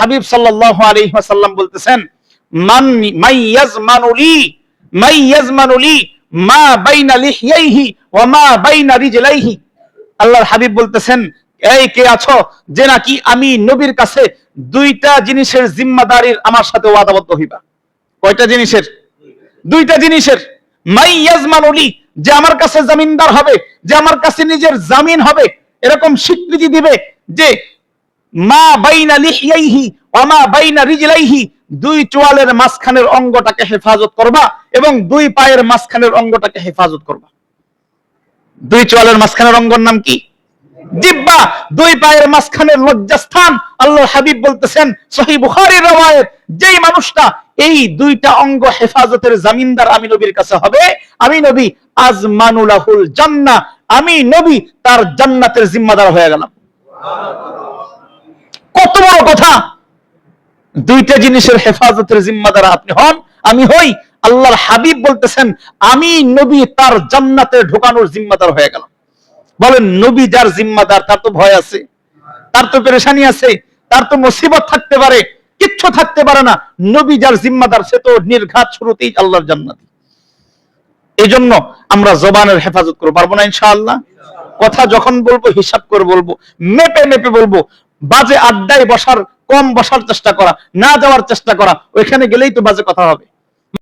হাবিব সাল্লাল্লাহু আলাইহি ওয়াসাল্লাম বলতেছেন, মান মাইয়াজমানুলি মাইয়াজমানুলি মা বাইনা লিহইহি ওয়া মা বাইনা রিজলাইহি। আল্লাহর হাবিব বলতেছেন, এই কে আছো যে নাকি আমি নবীর কাছে দুইটা জিনিসের জিম্মাদারির আমার সাথে ওয়াদাবদ্ধ হইবা? কয়টা জিনিসের? দুইটা জিনিসের। মাই ইয়াজমানুলি যে আমার কাছে জামিনদার হবে, যে আমার কাছে নিজের জামিন হবে। এরকম স্বীকৃতি দিবে যে মা বাইনা লিহিয়াইহি ওয়া মা বাইনা রিজলাইহি। দুই চোয়ালের মাঝখানের অঙ্গটাকে হেফাজত করবা এবং দুই পায়ের মাঝখানের অঙ্গটাকে হেফাজত করবা। দুই চোয়ালের মাঝখানের অঙ্গর নাম কি? জিব্বা। দুই পায়ের মাঝখানের লজ্জাস্থান আল্লাহ হাবিব বলতেছেন সহি বুখারীর রওয়ায়াত, যেই মানুষটা এই দুইটা অঙ্গ হেফাজতের জামিনদার আমি নবীর কাছে হবে, আমি নবী আজ আজমানুলাহুল জান্নাহ, আমি নবী তার জান্নাতের জিম্মাদার হয়ে গেলাম। বড় কথা? দুইটা জিনিসের হেফাজতের জিম্মাদার আপনি হন, আমি হই। আল্লাহর হাবিব বলতেছেন, আমি নবী তার জান্নাতে ঢোকানোর জিম্মাদার হয়ে গেলাম। বলেন, নবী যার জিম্মাদার, তার তো ভয় আছে, তার তো পেরেশানি আছে, তার তো মুসিবত থাকতে পারে, কিচ্ছু থাকতে পারে না। নবী যার জিম্মাদার, সে তো নির্ঘাত শুরুতেই আল্লাহর জান্নাত। এই জন্য আমরা জবানের হেফাজত করব, পারব না ইনশাআল্লাহ? কথা যখন বলব, হিসাব করে বলব, মেপে মেপে বলব বাজে আড্ডায় বসার, কম বসার চেষ্টা করা, না যাওয়ার চেষ্টা করা, ওইখানে গেলেই তো বাজে কথা হবে।